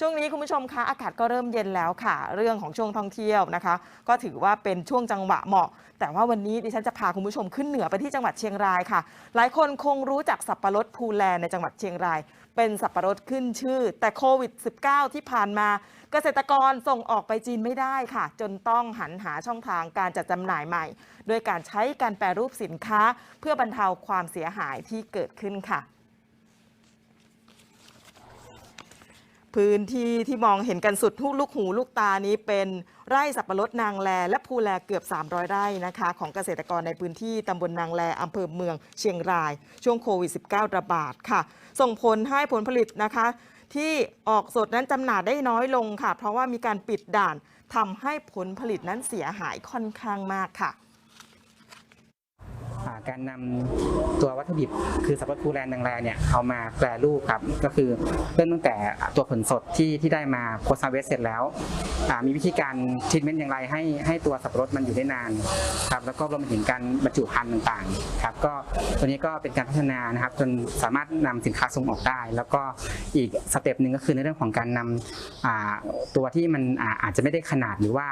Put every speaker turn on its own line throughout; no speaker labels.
ช่วงนี้คุณผู้ชมคะอากาศก็เริ่มเย็นแล้วค่ะ เรื่องของช่วงท่องเที่ยวนะคะ ก็ถือว่าเป็นช่วงจังหวะเหมาะ แต่ว่าวันนี้ดิฉันจะพาคุณผู้ชมขึ้นเหนือไปที่จังหวัดเชียงรายค่ะ หลายคนคงรู้จักสับปะรดภูแลในจังหวัดเชียงราย เป็นสับปะรดขึ้นชื่อ แต่โควิด -19 ที่ผ่านมา เกษตรกรส่งออกไปจีนไม่ได้ค่ะ จนต้องหันหาช่องทางการจัดจำหน่ายใหม่ โดยการใช้การแปรรูปสินค้า เพื่อบรรเทาความเสียหายที่เกิดขึ้นค่ะ พื้นที่ที่มองเห็นกันสุดทุกลูกหูลูกตานี้เป็นไร่สับปะรดนางแล และภูแลเกือบ 300 ไร่นะคะ ของเกษตรกรในพื้นที่ตำบลนางแลอำเภอเมืองเชียงราย ช่วงโควิด -19 ระบาดค่ะ ส่งผลให้ผลผลิตนะคะ ที่ออกสดนั้นจำหน่ายได้น้อยลงค่ะ เพราะว่ามีการปิดด่านทำให้ผลผลิตนั้นเสียหายค่อนข้างมากค่ะ
การนำตัววัตถุดิบคือสับปะรดภูแลนดังแลเนี่ยเอามาแปรรูปครับก็คือเริ่มตั้งแต่ตัวผลสดที่ที่ได้มาโพสต์เวสเสร็จแล้วมีวิธีการทรีทเมนต์อย่างไรให้ให้ตัวสับปะรดมันอยู่ได้นานครับแล้วก็รวมไปถึงการบรรจุภัณฑ์ต่างๆครับก็ตัวนี้ก็เป็นการพัฒนานะครับจนสามารถนำสินค้าส่งออกได้ แล้วก็อีกสเต็ปหนึ่งก็คือในเรื่องของการนำอ่าตัวที่มันอาจจะไม่ได้ขนาดหรือว่า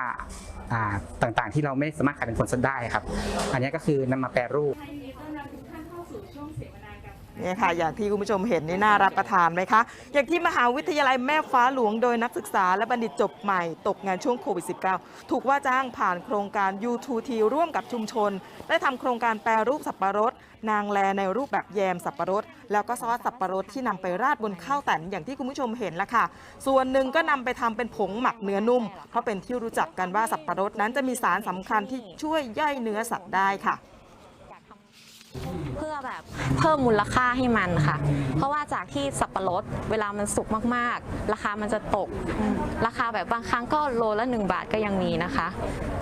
ต่างๆ ที่เราไม่สามารถขายเป็นผลสดได้ครับ อันนี้ก็คือนำมาแปรรูป
ยินดีต้อนรับทุกท่านเข้าสู่ช่วงเสวนา
เนี่ยค่ะอย่างที่คุณผู้ชมเห็นนี่น่ารับประทานไหมคะ อย่างที่มหาวิทยาลัยแม่ฟ้าหลวงโดยนักศึกษาและบัณฑิตจบใหม่ตกงานช่วงโควิด -19 ถูกว่าจ้างผ่านโครงการ U2T ร่วมกับชุมชน ได้ทำโครงการแปรรูปสับปะรด นางแลในรูปแบบแยมสับปะรด แล้วก็ซอสสับปะรดที่นำไปราดบนข้าวแตนอย่างที่คุณผู้ชมเห็นละค่ะ ส่วนหนึ่งก็นำไปทำเป็นผงหมักเนื้อนุ่ม เพราะเป็นที่รู้จักกันว่าสับปะรดนั้นจะมีสารสำคัญที่ช่วยย่อยเนื้อสัตว์ได้ค่ะ
เพื่อแบบเพิ่มมูลค่าให้มันค่ะ เพราะว่าจากที่สับปะรดเวลามันสุกมากๆ ราคามันจะตก ราคาแบบบางครั้งก็โลละ 1 บาทก็ยังมีนะคะ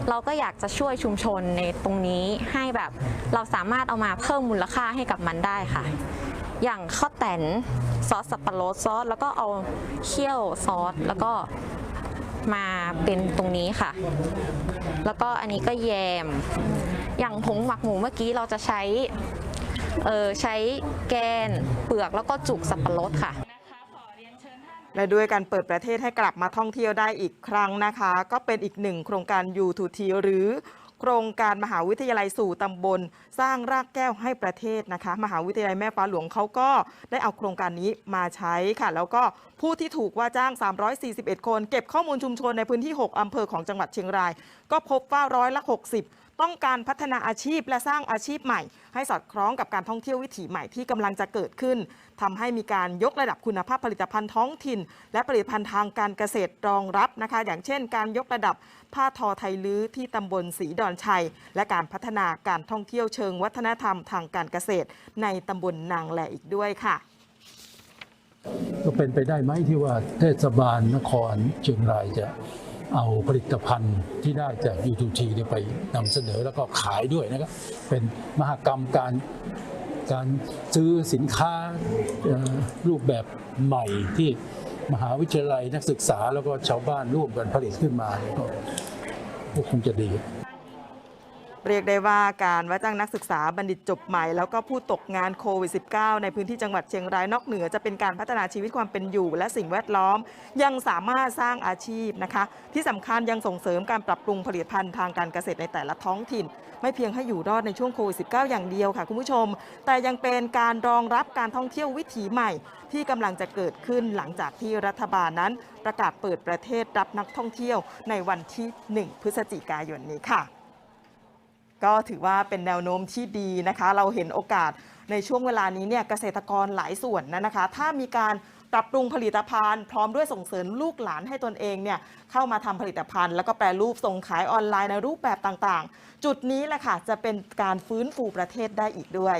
เราก็อยากจะช่วยชุมชนในตรงนี้ให้แบบเราสามารถเอามาเพิ่มมูลค่าให้กับมันได้ค่ะ อย่างข้าวแตนซอสสับปะรดซอสแล้วก็เอาเคี่ยวซอสแล้วก็ มาเป็นตรงนี้ค่ะ แล้วก็อันนี้ก็แยม อย่างผงหมักหมูเมื่อกี้เราจะใช้ เออใช้แกนเปลือกแล้วก็จุกสับปะรดค่ะ
นะคะขอเรียนเชิญท่าน
และด้วยการเปิดประเทศให้กลับมาท่องเที่ยวได้อีกครั้งนะคะ ก็เป็นอีกหนึ่งโครงการ U2T หรือ โครงการมหาวิทยาลัยสู่ตำบล สร้างรากแก้วให้ประเทศนะคะ มหาวิทยาลัยแม่ฟ้าหลวงเขาก็ได้เอาโครงการนี้มาใช้ค่ะ แล้วก็ผู้ที่ถูกว่าจ้าง 341 คน เก็บข้อมูลชุมชนในพื้นที่ 6 อำเภอของจังหวัดเชียงราย ก็พบว่าร้อยละ 60 ต้องการพัฒนาอาชีพและสร้างอาชีพใหม่ ให้สอดคล้องกับการท่องเที่ยววิถีใหม่ที่กำลังจะเกิดขึ้นทำให้มีการยกระดับคุณภาพผลิตภัณฑ์ท้องถิ่น และผลิตภัณฑ์ทางการเกษตรรองรับนะคะ อย่างเช่น การยกระดับผ้าทอไทยลื้อที่ตำบลศรีดอนชัย และการพัฒนาการท่องเที่ยวเชิงวัฒนธรรมทางการเกษตร ในตำบลนางแหลอีกด้วยค่ะ
ก็เป็นไปได้ไหมที่ว่าเทศบาลนครเชียงรายจะ เอาผลิตภัณฑ์ที่ได้จาก U2T เนี่ยไปนำเสนอแล้วก็ขายด้วยนะครับ เป็นมหกรรมการการซื้อสินค้ารูปแบบใหม่ที่มหาวิทยาลัยนักศึกษาแล้วก็ชาวบ้านร่วมกันผลิตขึ้นมาก็คงจะดี
เรียกได้ว่าการว่าจ้างนักศึกษาบัณฑิตจบใหม่ แล้วก็ผู้ตกงานโควิด -19 ในพื้นที่จังหวัดเชียงรายนอกเหนือจะเป็นการพัฒนาชีวิตความเป็นอยู่ และสิ่งแวดล้อม ยังสามารถสร้างอาชีพนะคะ ที่สำคัญยังส่งเสริมการปรับปรุงผลิตภัณฑ์ทางการเกษตรในแต่ละท้องถิ่น ไม่เพียงให้อยู่รอดในช่วงโควิด -19 อย่างเดียวค่ะคุณผู้ชม แต่ยังเป็นการรองรับการท่องเที่ยววิถีใหม่ ที่กำลังจะเกิดขึ้นหลังจากที่รัฐบาลนั้น ประกาศเปิดประเทศรับนักท่องเที่ยวในวันที่ 1 พฤศจิกายนนี้ค่ะ ก็ถือว่าเป็นแนวโน้มที่ดีนะคะ เราเห็นโอกาสในช่วงเวลานี้เนี่ยเกษตรกรหลายส่วนนะนะคะ ถ้ามีการปรับปรุงผลิตภัณฑ์พร้อมด้วยส่งเสริมลูกหลานให้ตนเองเนี่ยเข้ามาทำผลิตภัณฑ์ แล้วก็แปรรูปส่งขายออนไลน์ในรูปแบบต่างๆ จุดนี้แหละค่ะจะเป็นการฟื้นฟูประเทศได้อีกด้วย